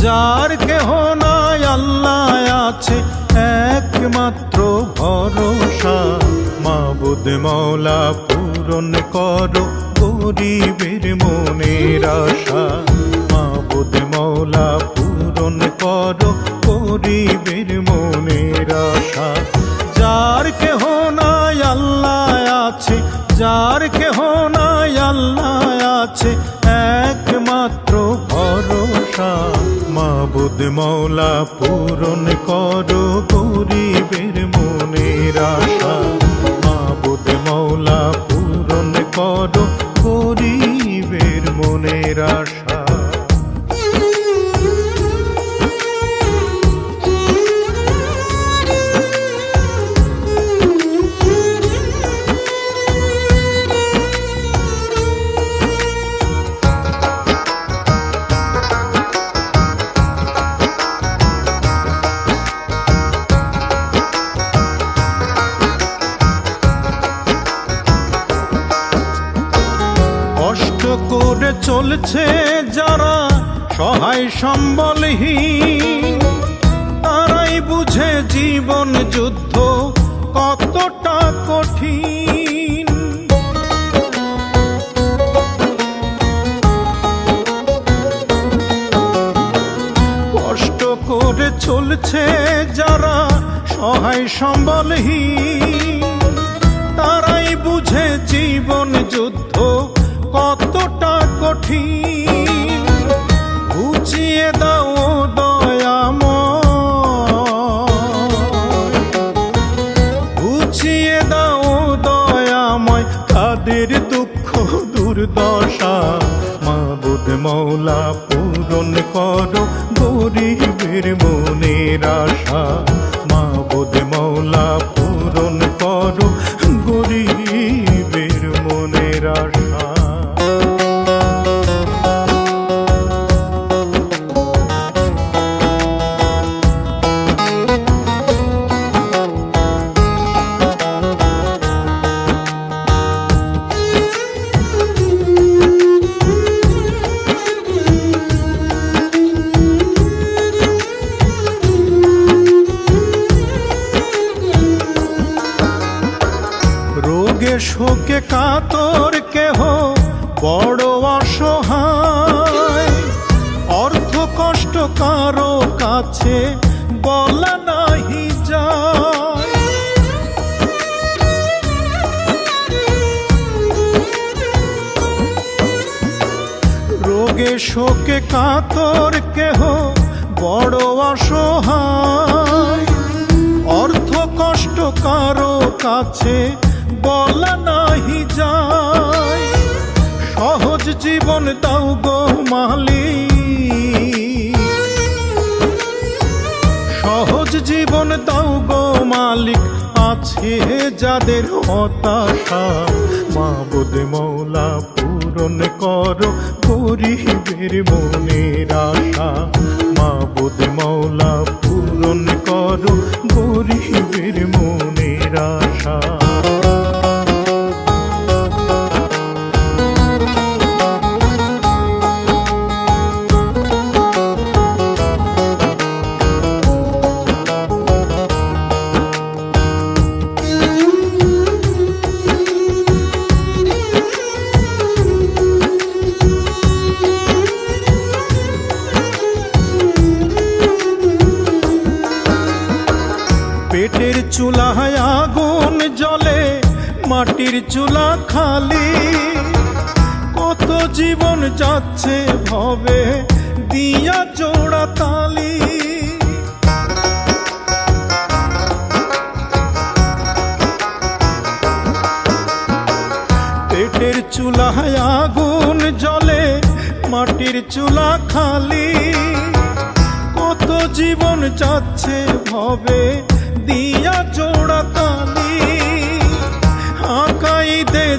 যার কেহ নাই, আল্লাহ আছে। একমাত্র ভরসা, মাবুদ মৌলা পূরণ করো গরিবের মনের আশা। মাবুদ মৌলা পূরণ করো গরিবের মনের আশা। যার কেহ নাই, আল্লাহ আছে। যার কেহ নাই, আল্লাহ আছে। একমাত্র ভরসা মাবুদ মৌলা পূরণ করো গরিবের মনের আশা। মাবুদ মৌলা পূরণ করো করে চলছে যারা সহায় সম্বলহীন, তারাই বুঝে জীবন যুদ্ধ কতটা কঠিন। কষ্ট করে চলছে যারা সহায় সম্বলহীন, তারাই বুঝে জীবন যুদ্ধ কতটা কঠিন। বুঝিয়ে দাও দয়াময় বুঝিয়ে দাও দয়াময় তাদের দুঃখ, দুর্দশা মাবুদ মৌলা পূরণ করো গরিবের মনের আশা। মাবুদ মৌলা রোগে শোকে কাতর কেহ, বড় অসহায়। অর্থ কষ্ট কারও কাছে বলা নাহি যায়। রোগে শোকে কাতর কেহ, বড় অসহায়। অর্থ কষ্ট কারও কাছে বলা নাহি যায়। সহজ জীবন দাও গো মালিক। সহজ জীবন দাও গো মালিক, আছে যাদের হতাশা। মাবুদ মৌলা পূরণ করো গরিবের মনের আশা। মাবুদ মৌলা পূরণ করো গরিবের মনের আশা। পেটের চুলায় আগুন জ্বলে, মাটির চুলা খালি। কত জীবন যাচ্ছে ভবে, দিয়া জোড়া তালি। পেটের চুলায় আগুন জ্বলে, মাটির চুলা খালি। কত জীবন যাচ্ছে ভবে তালি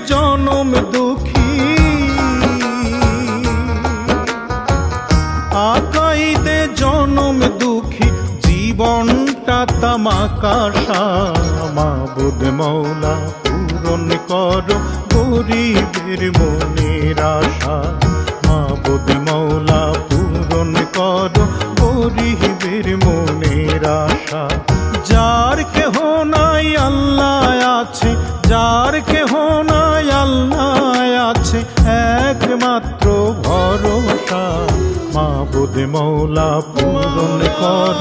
জনম দুঃখী। আকাইদে জনম দুঃখী, জীবনটা তামাকাশা মাবুদ মৌলা, পূরণ করো গরিবের মনের আশা। মাবুদ মৌলা একমাত্র ভরসা মা বুধ মৌলা পূরণ কর